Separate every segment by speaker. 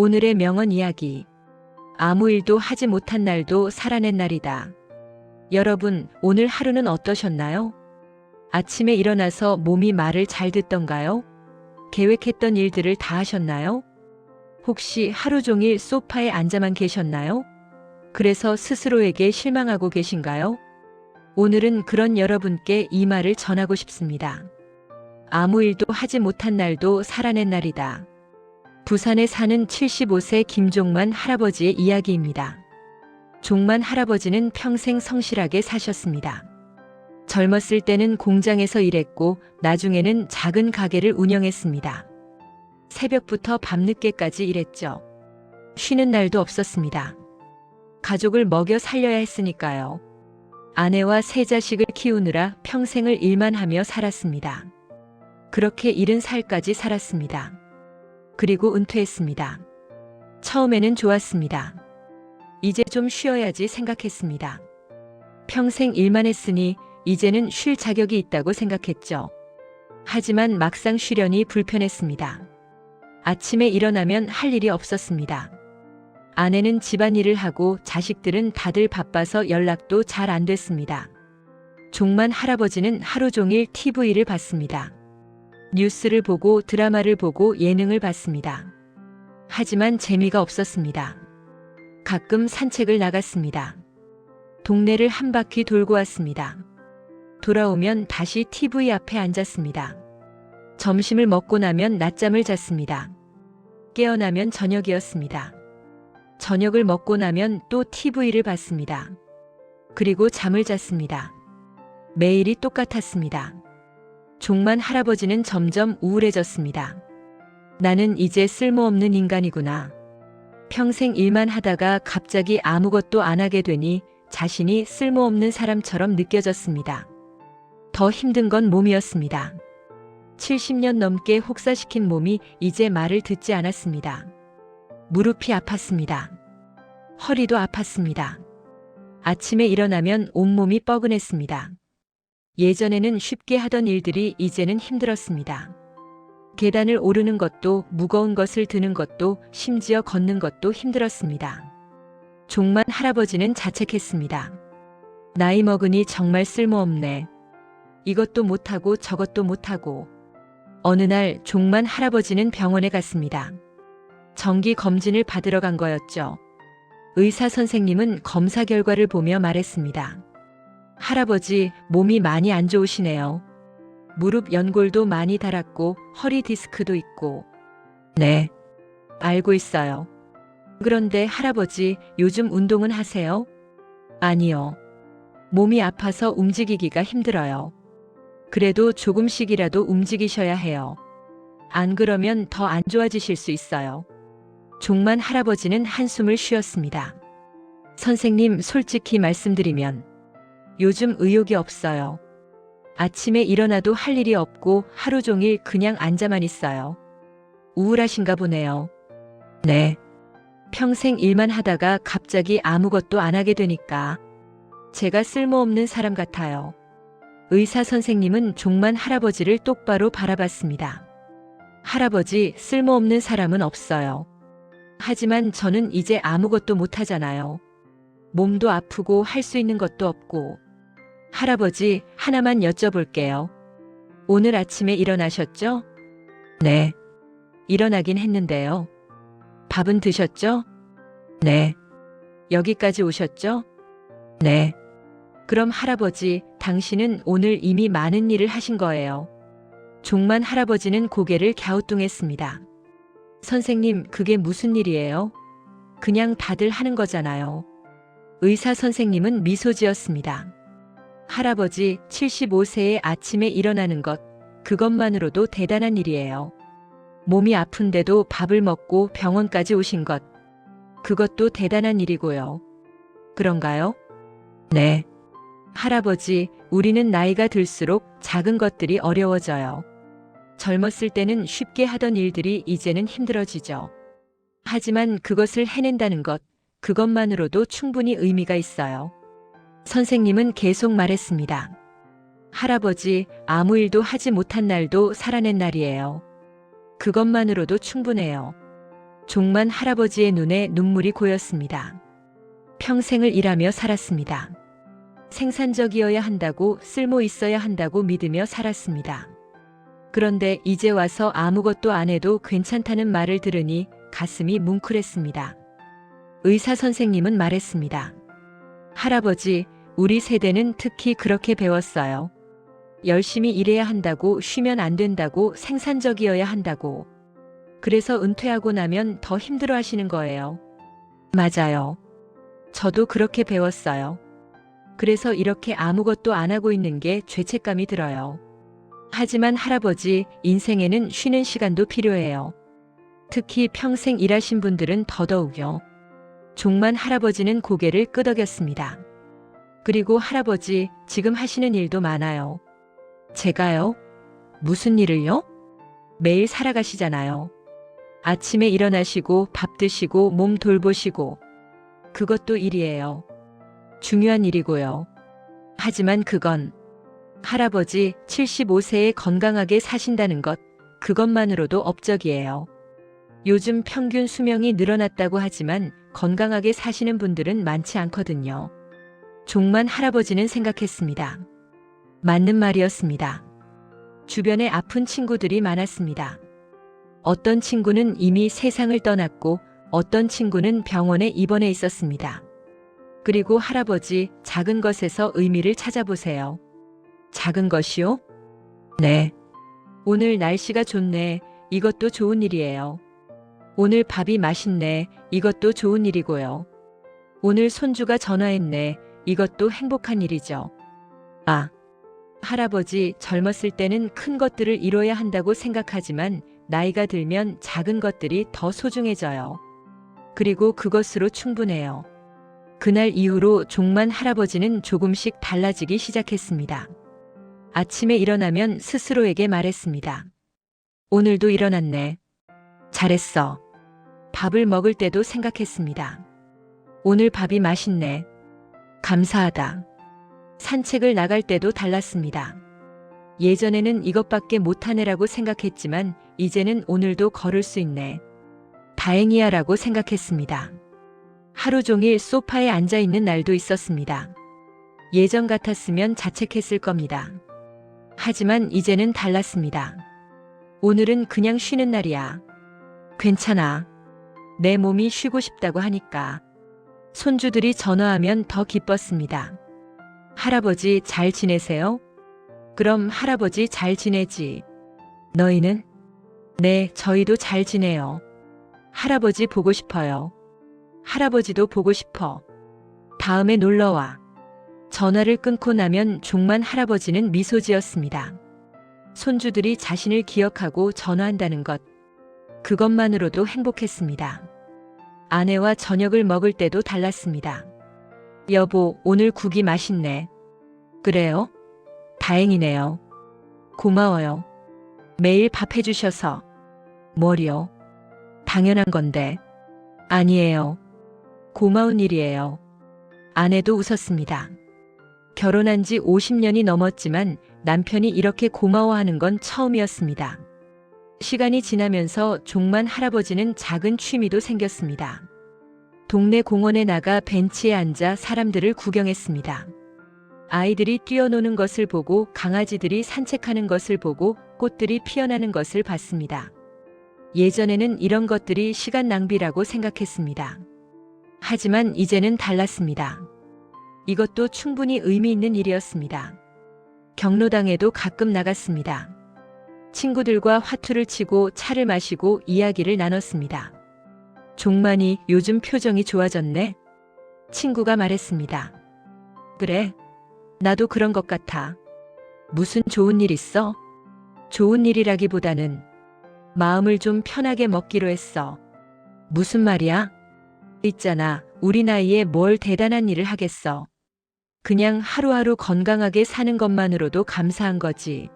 Speaker 1: 오늘의 명언 이야기. 아무 일도 하지 못한 날도 살아낸 날이다. 여러분, 오늘 하루는 어떠셨나요? 아침에 일어나서 몸이 말을 잘 듣던가요? 계획했던 일들을 다 하셨나요? 혹시 하루 종일 소파에 앉아만 계셨나요? 그래서 스스로에게 실망하고 계신가요? 오늘은 그런 여러분께 이 말을 전하고 싶습니다. 아무 일도 하지 못한 날도 살아낸 날이다. 부산에 사는 75세 김종만 할아버지의 이야기입니다. 종만 할아버지는 평생 성실하게 사셨습니다. 젊었을 때는 공장에서 일했고 나중에는 작은 가게를 운영했습니다. 새벽부터 밤늦게까지 일했죠. 쉬는 날도 없었습니다. 가족을 먹여 살려야 했으니까요. 아내와 세 자식을 키우느라 평생을 일만 하며 살았습니다. 그렇게 70살까지 살았습니다. 그리고 은퇴했습니다. 처음에는 좋았습니다. 이제 좀 쉬어야지 생각했습니다. 평생 일만 했으니 이제는 쉴 자격이 있다고 생각했죠. 하지만 막상 쉬려니 불편했습니다. 아침에 일어나면 할 일이 없었습니다. 아내는 집안일을 하고 자식들은 다들 바빠서 연락도 잘 안 됐습니다. 종만 할아버지는 하루 종일 TV를 봤습니다. 뉴스를 보고 드라마를 보고 예능을 봤습니다. 하지만 재미가 없었습니다. 가끔 산책을 나갔습니다. 동네를 한 바퀴 돌고 왔습니다. 돌아오면 다시 TV 앞에 앉았습니다. 점심을 먹고 나면 낮잠을 잤습니다. 깨어나면 저녁이었습니다. 저녁을 먹고 나면 또 TV를 봤습니다. 그리고 잠을 잤습니다. 매일이 똑같았습니다. 종만 할아버지는 점점 우울해졌습니다. 나는 이제 쓸모없는 인간이구나. 평생 일만 하다가 갑자기 아무것도 안 하게 되니 자신이 쓸모없는 사람처럼 느껴졌습니다. 더 힘든 건 몸이었습니다. 70년 넘게 혹사시킨 몸이 이제 말을 듣지 않았습니다. 무릎이 아팠습니다. 허리도 아팠습니다. 아침에 일어나면 온몸이 뻐근했습니다. 예전에는 쉽게 하던 일들이 이제는 힘들었습니다. 계단을 오르는 것도 무거운 것을 드는 것도 심지어 걷는 것도 힘들었습니다. 종만 할아버지는 자책했습니다. 나이 먹으니 정말 쓸모없네. 이것도 못하고 저것도 못하고. 어느 날 종만 할아버지는 병원에 갔습니다. 정기 검진을 받으러 간 거였죠. 의사 선생님은 검사 결과를 보며 말했습니다. 할아버지, 몸이 많이 안 좋으시네요. 무릎 연골도 많이 닳았고 허리 디스크도 있고. 네. 알고 있어요. 그런데 할아버지, 요즘 운동은 하세요? 아니요. 몸이 아파서 움직이기가 힘들어요. 그래도 조금씩이라도 움직이셔야 해요. 안 그러면 더 안 좋아지실 수 있어요. 종만 할아버지는 한숨을 쉬었습니다. 선생님, 솔직히 말씀드리면 요즘 의욕이 없어요. 아침에 일어나도 할 일이 없고 하루 종일 그냥 앉아만 있어요. 우울하신가 보네요. 네. 평생 일만 하다가 갑자기 아무것도 안 하게 되니까 제가 쓸모없는 사람 같아요. 의사 선생님은 종만 할아버지를 똑바로 바라봤습니다. 할아버지, 쓸모없는 사람은 없어요. 하지만 저는 이제 아무것도 못하잖아요. 몸도 아프고 할 수 있는 것도 없고. 할아버지, 하나만 여쭤볼게요. 오늘 아침에 일어나셨죠? 네. 일어나긴 했는데요. 밥은 드셨죠? 네. 여기까지 오셨죠? 네. 그럼 할아버지, 당신은 오늘 이미 많은 일을 하신 거예요. 종만 할아버지는 고개를 갸우뚱했습니다. 선생님, 그게 무슨 일이에요? 그냥 다들 하는 거잖아요. 의사 선생님은 미소 지었습니다. 할아버지 75세의 아침에 일어나는 것, 그것만으로도 대단한 일이에요. 몸이 아픈데도 밥을 먹고 병원까지 오신 것, 그것도 대단한 일이고요. 그런가요? 네. 할아버지, 우리는 나이가 들수록 작은 것들이 어려워져요. 젊었을 때는 쉽게 하던 일들이 이제는 힘들어지죠. 하지만 그것을 해낸다는 것, 그것만으로도 충분히 의미가 있어요. 선생님은 계속 말했습니다. 할아버지, 아무 일도 하지 못한 날도 살아낸 날이에요. 그것만으로도 충분해요. 종만 할아버지의 눈에 눈물이 고였습니다. 평생을 일하며 살았습니다. 생산적이어야 한다고 쓸모 있어야 한다고 믿으며 살았습니다. 그런데 이제 와서 아무것도 안 해도 괜찮다는 말을 들으니 가슴이 뭉클했습니다. 의사 선생님은 말했습니다. 할아버지, 우리 세대는 특히 그렇게 배웠어요. 열심히 일해야 한다고 쉬면 안 된다고 생산적이어야 한다고. 그래서 은퇴하고 나면 더 힘들어 하시는 거예요. 맞아요. 저도 그렇게 배웠어요. 그래서 이렇게 아무것도 안 하고 있는 게 죄책감이 들어요. 하지만 할아버지, 인생에는 쉬는 시간도 필요해요. 특히 평생 일하신 분들은 더더욱요. 종만 할아버지는 고개를 끄덕였습니다. 그리고 할아버지, 지금 하시는 일도 많아요. 제가요? 무슨 일을요? 매일 살아가시잖아요. 아침에 일어나시고 밥 드시고 몸 돌보시고. 그것도 일이에요. 중요한 일이고요. 하지만 그건 할아버지 75세에 건강하게 사신다는 것, 그것만으로도 업적이에요. 요즘 평균 수명이 늘어났다고 하지만 건강하게 사시는 분들은 많지 않거든요. 종만 할아버지는 생각했습니다. 맞는 말이었습니다. 주변에 아픈 친구들이 많았습니다. 어떤 친구는 이미 세상을 떠났고 어떤 친구는 병원에 입원해 있었습니다. 그리고 할아버지 작은 것에서 의미를 찾아보세요. 작은 것이요? 네. 오늘 날씨가 좋네. 이것도 좋은 일이에요. 오늘 밥이 맛있네. 이것도 좋은 일이고요. 오늘 손주가 전화했네. 이것도 행복한 일이죠. 아. 할아버지 젊었을 때는 큰 것들을 이뤄야 한다고 생각하지만 나이가 들면 작은 것들이 더 소중해져요. 그리고 그것으로 충분해요. 그날 이후로 종만 할아버지는 조금씩 달라지기 시작했습니다. 아침에 일어나면 스스로에게 말했습니다. 오늘도 일어났네. 잘했어. 밥을 먹을 때도 생각했습니다. 오늘 밥이 맛있네. 감사하다. 산책을 나갈 때도 달랐습니다. 예전에는 이것밖에 못하네라고 생각했지만 이제는 오늘도 걸을 수 있네. 다행이야 라고 생각했습니다. 하루 종일 소파에 앉아 있는 날도 있었습니다. 예전 같았으면 자책했을 겁니다. 하지만 이제는 달랐습니다. 오늘은 그냥 쉬는 날이야. 괜찮아. 내 몸이 쉬고 싶다고 하니까. 손주들이 전화하면 더 기뻤습니다. 할아버지 잘 지내세요? 그럼 할아버지 잘 지내지. 너희는? 네, 저희도 잘 지내요. 할아버지 보고 싶어요. 할아버지도 보고 싶어. 다음에 놀러와. 전화를 끊고 나면 종만 할아버지는 미소 지었습니다. 손주들이 자신을 기억하고 전화한다는 것. 그것만으로도 행복했습니다. 아내와 저녁을 먹을 때도 달랐습니다. 여보, 오늘 국이 맛있네. 그래요? 다행이네요. 고마워요. 매일 밥 해주셔서. 뭘요? 당연한 건데. 아니에요. 고마운 일이에요. 아내도 웃었습니다. 결혼한 지 50년이 넘었지만 남편이 이렇게 고마워하는 건 처음이었습니다. 시간이 지나면서 종만 할아버지는 작은 취미도 생겼습니다. 동네 공원에 나가 벤치에 앉아 사람들을 구경했습니다. 아이들이 뛰어노는 것을 보고 강아지들이 산책하는 것을 보고 꽃들이 피어나는 것을 봤습니다. 예전에는 이런 것들이 시간 낭비라고 생각했습니다. 하지만 이제는 달랐습니다. 이것도 충분히 의미 있는 일이었습니다. 경로당에도 가끔 나갔습니다. 친구들과 화투를 치고 차를 마시고 이야기를 나눴습니다. 종만이 요즘 표정이 좋아졌네? 친구가 말했습니다. 그래, 나도 그런 것 같아. 무슨 좋은 일 있어? 좋은 일이라기보다는 마음을 좀 편하게 먹기로 했어. 무슨 말이야? 있잖아, 우리 나이에 뭘 대단한 일을 하겠어. 그냥 하루하루 건강하게 사는 것만으로도 감사한 거지.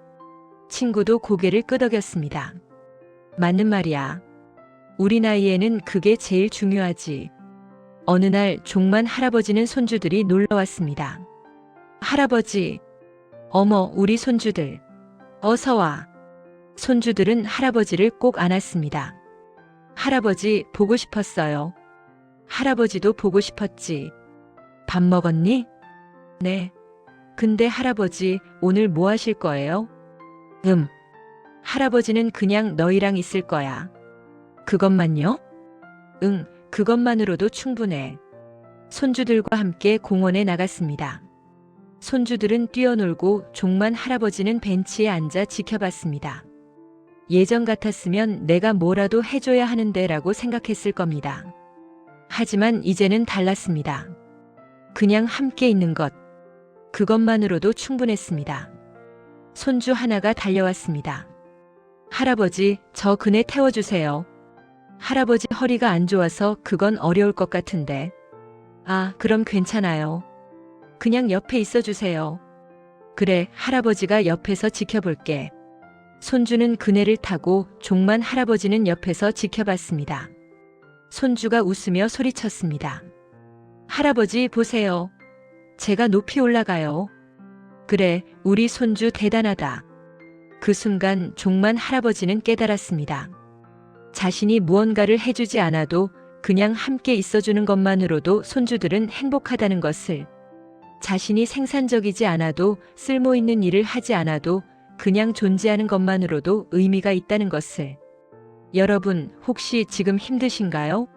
Speaker 1: 친구도 고개를 끄덕였습니다. 맞는 말이야. 우리 나이에는 그게 제일 중요하지. 어느 날 종만 할아버지는 손주들이 놀러 왔습니다. 할아버지, 어머, 우리 손주들. 어서 와. 손주들은 할아버지를 꼭 안았습니다. 할아버지 보고 싶었어요. 할아버지도 보고 싶었지. 밥 먹었니? 네. 근데 할아버지 오늘 뭐 하실 거예요? 음. 할아버지는 그냥 너희랑 있을 거야. 그것만요? 응, 그것만으로도 충분해. 손주들과 함께 공원에 나갔습니다. 손주들은 뛰어놀고 종만 할아버지는 벤치에 앉아 지켜봤습니다. 예전 같았으면 내가 뭐라도 해줘야 하는데 라고 생각했을 겁니다. 하지만 이제는 달랐습니다. 그냥 함께 있는 것. 그것만으로도 충분했습니다. 손주 하나가 달려왔습니다. 할아버지, 저 그네 태워주세요. 할아버지 허리가 안 좋아서 그건 어려울 것 같은데. 아, 그럼 괜찮아요. 그냥 옆에 있어 주세요. 그래, 할아버지가 옆에서 지켜볼게. 손주는 그네를 타고 종만 할아버지는 옆에서 지켜봤습니다. 손주가 웃으며 소리쳤습니다. 할아버지 보세요. 제가 높이 올라가요. 그래, 우리 손주 대단하다. 그 순간 종만 할아버지는 깨달았습니다. 자신이 무언가를 해주지 않아도 그냥 함께 있어주는 것만으로도 손주들은 행복하다는 것을 자신이 생산적이지 않아도 쓸모 있는 일을 하지 않아도 그냥 존재하는 것만으로도 의미가 있다는 것을 여러분 혹시 지금 힘드신가요?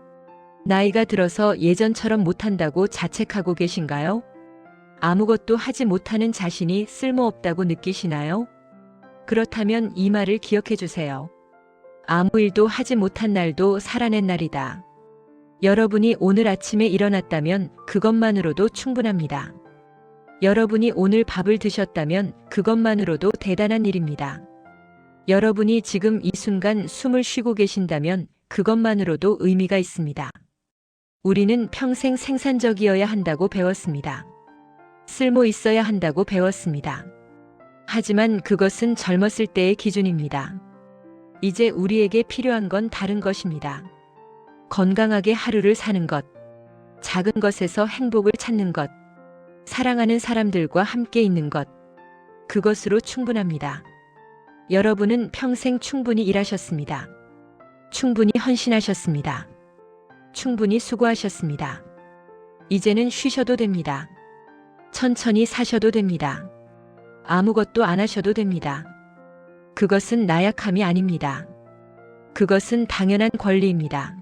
Speaker 1: 나이가 들어서 예전처럼 못한다고 자책하고 계신가요? 아무것도 하지 못하는 자신이 쓸모없다고 느끼시나요? 그렇다면 이 말을 기억해 주세요. 아무 일도 하지 못한 날도 살아낸 날이다. 여러분이 오늘 아침에 일어났다면 그것만으로도 충분합니다. 여러분이 오늘 밥을 드셨다면 그것만으로도 대단한 일입니다. 여러분이 지금 이 순간 숨을 쉬고 계신다면 그것만으로도 의미가 있습니다. 우리는 평생 생산적이어야 한다고 배웠습니다. 쓸모 있어야 한다고 배웠습니다. 하지만 그것은 젊었을 때의 기준입니다. 이제 우리에게 필요한 건 다른 것입니다. 건강하게 하루를 사는 것, 작은 것에서 행복을 찾는 것, 사랑하는 사람들과 함께 있는 것, 그것으로 충분합니다. 여러분은 평생 충분히 일하셨습니다. 충분히 헌신하셨습니다. 충분히 수고하셨습니다. 이제는 쉬셔도 됩니다. 천천히 사셔도 됩니다. 아무것도 안 하셔도 됩니다. 그것은 나약함이 아닙니다. 그것은 당연한 권리입니다.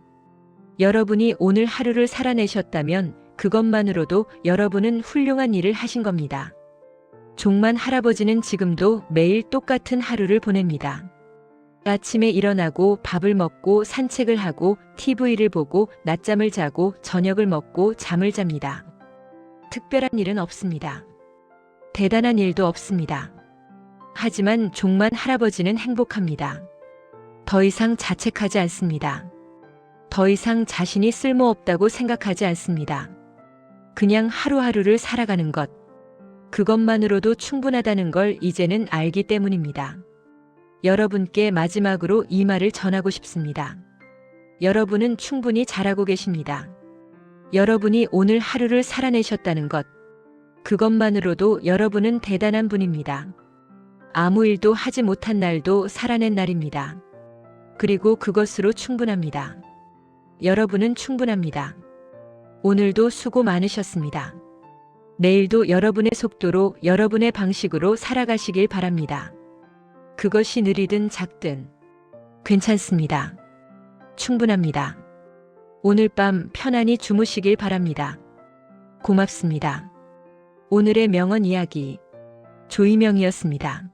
Speaker 1: 여러분이 오늘 하루를 살아내셨다면 그것만으로도 여러분은 훌륭한 일을 하신 겁니다. 종만 할아버지는 지금도 매일 똑같은 하루를 보냅니다. 아침에 일어나고 밥을 먹고 산책을 하고 TV를 보고 낮잠을 자고 저녁을 먹고 잠을 잡니다. 특별한 일은 없습니다. 대단한 일도 없습니다. 하지만 종만 할아버지는 행복합니다. 더 이상 자책하지 않습니다. 더 이상 자신이 쓸모없다고 생각하지 않습니다. 그냥 하루하루를 살아가는 것. 그것만으로도 충분하다는 걸 이제는 알기 때문입니다. 여러분께 마지막으로 이 말을 전하고 싶습니다. 여러분은 충분히 잘하고 계십니다. 여러분이 오늘 하루를 살아내셨다는 것. 그것만으로도 여러분은 대단한 분입니다. 아무 일도 하지 못한 날도 살아낸 날입니다. 그리고 그것으로 충분합니다. 여러분은 충분합니다. 오늘도 수고 많으셨습니다. 내일도 여러분의 속도로 여러분의 방식으로 살아가시길 바랍니다. 그것이 느리든 작든 괜찮습니다. 충분합니다. 오늘 밤 편안히 주무시길 바랍니다. 고맙습니다. 오늘의 명언 이야기 조이명이었습니다.